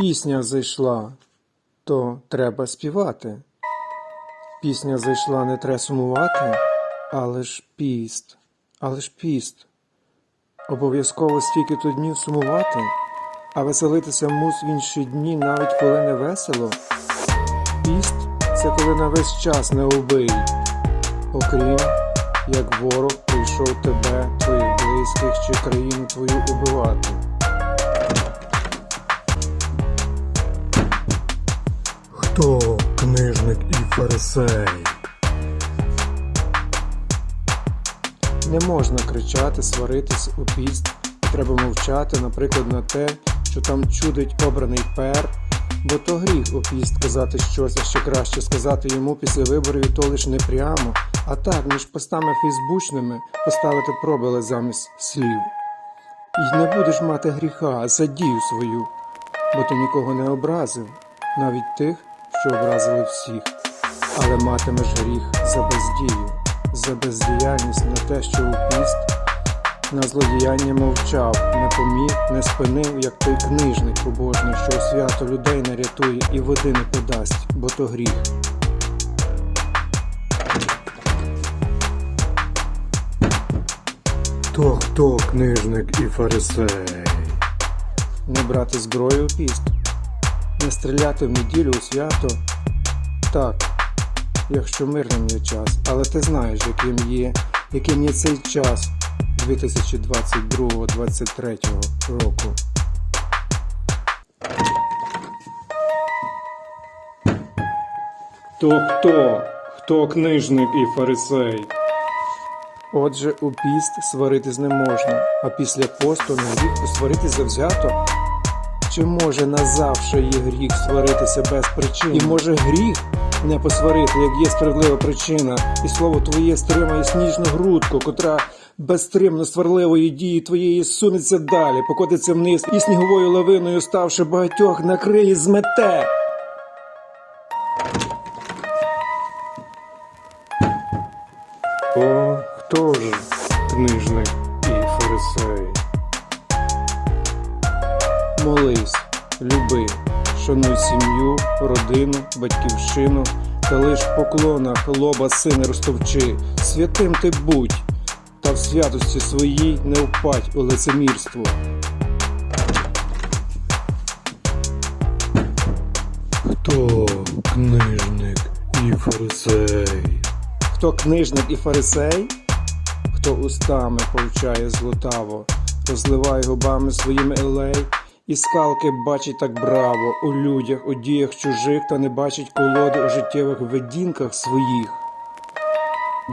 Пісня зайшла, то треба співати. Пісня зайшла, не треба сумувати, але ж піст, але ж піст. Обов'язково стільки то днів сумувати, а веселитися мус в інші дні, навіть коли не весело. Піст це коли на весь час не убий, окрім як ворог прийшов тебе, твоїх близьких чи країну твою убивати. Хто книжник і фарисей? Не можна кричати, сваритись у піст. Треба мовчати, наприклад, на те, що там чудить обраний пер, бо то гріх у піст казати щось, а ще краще сказати йому після виборів і то лиш не прямо, а так між постами фейсбучними поставити пробили замість слів. І не будеш мати гріха за дію свою, бо ти нікого не образив, навіть тих, що образили всіх, але матимеш гріх за бездію, за бездіяльність на те, що у піст на злодіяння мовчав, не поміг, не спинив, як той книжник побожний, що у свято людей не рятує і води не подасть, бо то гріх. То хто книжник і фарисей? Не брати зброю у піст, не стріляти в неділю у свято. Так, якщо мирним є час, але ти знаєш, яким є, яким є цей час 2022-2023 року. То хто? Хто книжник і фарисей? Отже, у піст сваритись не можна, а після посту не гріх посваритись завзято. Чи може назавше є гріх сваритися без причин? І може гріх не посварити, як є справедлива причина, і слово твоє стримає сніжну грудку, котра безстримно сварливої дії твоєї сунеться далі, покотиться вниз і сніговою лавиною, ставши багатьох, накриє змете. О, хто ж книжник і фарисей? Молись, люби, шануй сім'ю, родину, батьківщину, та лиш в поклонах лоба сина розтовчи, святим ти будь, та в святості своїй не впадь у лицемірство. Хто книжник і фарисей? Хто книжник і фарисей, хто устами повчає злотаво, розливає губами своїми елей, і скалки бачить так браво у людях, у діях чужих, та не бачить колоди у життєвих видінках своїх.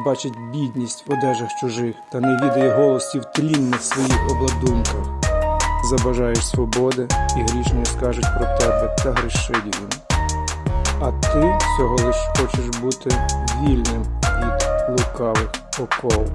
Бачить бідність в одежах чужих, та не відає голосів тлінних своїх обладунках. Забажаєш свободи, і грішні скажуть про тебе, та грішить він. А ти всього лиш хочеш бути вільним від лукавих оков.